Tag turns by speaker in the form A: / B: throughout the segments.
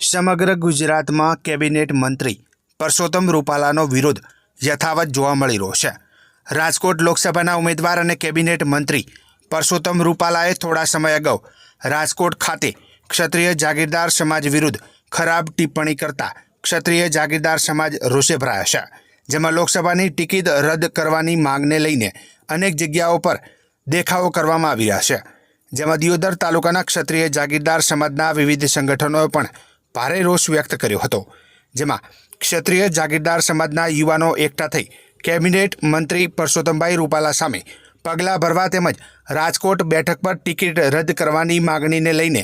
A: સમગ્ર ગુજરાતમાં કેબિનેટ મંત્રી પરસોત્તમ રૂપાલાનો વિરોધ યથાવત જોવા મળી રહ્યો છે. રાજકોટ લોકસભાના ઉમેદવાર અને કેબિનેટ મંત્રી પરસોત્તમ રૂપાલાએ થોડા સમય અગાઉ રાજકોટ ખાતે ક્ષત્રિય જાગીરદાર સમાજ વિરુદ્ધ ખરાબ ટિપ્પણી કરતા ક્ષત્રિય જાગીરદાર સમાજ રોષે ભરાયા છે. જેમાં લોકસભાની ટિકિટ રદ કરવાની માંગને લઈને અનેક જગ્યાઓ પર દેખાવો કરવામાં આવી રહ્યા છે. જેમાં દિયોદર તાલુકાના ક્ષત્રિય જાગીરદાર સમાજના વિવિધ સંગઠનોએ પણ ભારે રોષ વ્યક્ત કર્યો હતો. જેમાં ક્ષત્રિય જાગીરદાર સમાજના યુવાનો એકઠા થઈ કેબિનેટ મંત્રી પરસોત્તમભાઈ રૂપાલા સામે પગલાં ભરવા તેમજ રાજકોટ બેઠક પર ટિકિટ રદ કરવાની માગણીને લઈને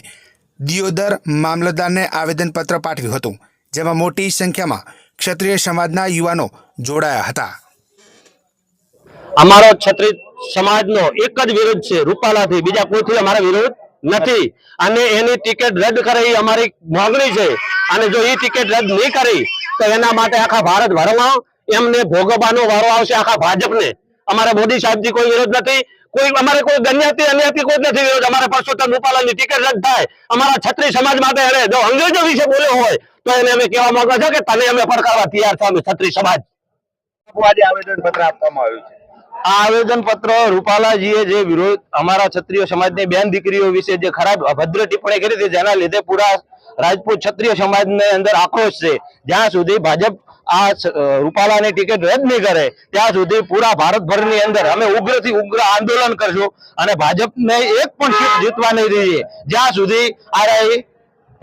A: દિયોદર મામલતદારને આવેદનપત્ર પાઠવ્યું હતું, જેમાં મોટી સંખ્યામાં ક્ષત્રિય સમાજના યુવાનો જોડાયા હતા.
B: અમારો ક્ષત્રિય સમાજનો એક જ વિરોધ છે રૂપાલાથી, બીજા કોઈથી અમારો વિરોધ નથી. અને એની ટિકિટ રદ કરે એ અમારી માંગણી છે. અને જો એ ટિકિટ રદ નહીં કરી, તો એના માટે આખા ભારત ભરમાં એમને ભોગવવાનો વારો આવશે આખા ભાજપને. અમારા મોદી સાહેબથી કોઈ વિરોધ નથી. કોઈ, અમારે કોઈ ગણ્યાથી અન્યથી કોઈ નથી વિરોધ. અમારે પરસોત્તમ રૂપાલાની ટિકિટ રદ થાય. અમારા છત્રી સમાજ માટે એને જો અંગ્રેજો વિશે બોલ્યો હોય, તો એને અમે કહેવા માંગો છો કે તને અમે પડકારવા તૈયાર છો, અમે છત્રી સમાજ.
C: આજે આવેદન પત્ર આપવામાં આવ્યું છે.
B: આ આવેદન પત્ર રૂપાલાજીએ જે વિરોધ અમારા ક્ષત્રિય સમાજની બેન દીકરીઓ વિશે જે ખરાબ અભદ્ર ટિપ્પણી કરી હતી, જેના લીધે પૂરા રાજપૂત ક્ષત્રિય સમાજની અંદર આક્રોશ છે. જ્યાં સુધી ભાજપ આ રૂપાલાની ટિકિટ રદ નહીં કરે, ત્યાં સુધી પૂરા ભારતભરની અંદર અમે ઉગ્રથી ઉગ્ર આંદોલન કરશું અને ભાજપને એક પણ સીટ જીતવા નહીં દઈએ. જ્યાં સુધી આ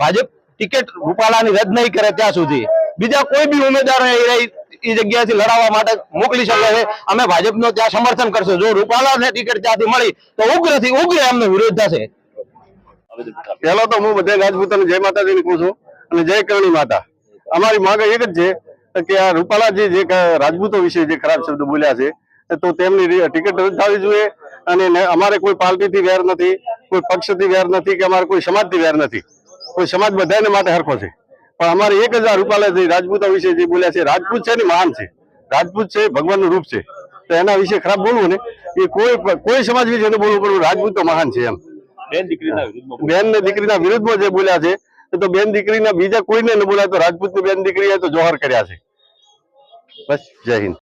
B: ભાજપ ટિકિટ રૂપાલાની રદ નહીં કરે, ત્યાં સુધી. બીજા કોઈ બી ઉમેદવાર એ જગ્યાએથી લડાવવા માટે મોકલી શકે છે. અમે ભાજપનો ત્યાં સમર્થન કરશું. જો રૂપાલાને ટિકિટ ત્યાંથી મળી, તો ઉગ્રથી ઉગ્ર એમનો વિરોધ થશે.
C: પહેલો તો હું બધા રાજપૂતોને જય માતાજી કહું છું અને જય કરણી માતા. અમારી માંગ એક જ છે કે આ રૂપાલાજી જે રાજપૂતો વિશે જે ખરાબ શબ્દ બોલ્યા છે, તો તેમની ટિકિટ રદ થવી જોઈએ અને અમારે કોઈ પાર્ટીથી વેર નથી, કોઈ પક્ષથી વેર નથી કે અમારે કોઈ સમાજથી વેર નથી. કોઈ સમાજ બધાને માટે હરખો છે. પણ અમારે એક હજાર આ રૂપાલાજી રાજપૂતો વિશે જે બોલ્યા છે રાજપૂત છે ને મહાન છે. રાજપૂત છે ભગવાનનું રૂપ છે. તો એના વિશે ખરાબ બોલવું ને એ કોઈ કોઈ સમાજ વિશે ન બોલવું પડવું રાજપૂત તો મહાન છે એમ. બેન ને દીકરીના વિરુદ્ધમાં જે બોલ્યા છે તો બેન દીકરીના બીજા કોઈને ન બોલ્યા તો રાજપૂતની બેન દીકરીએ તો જોહર કર્યા છે. બસ જય હિન્દ.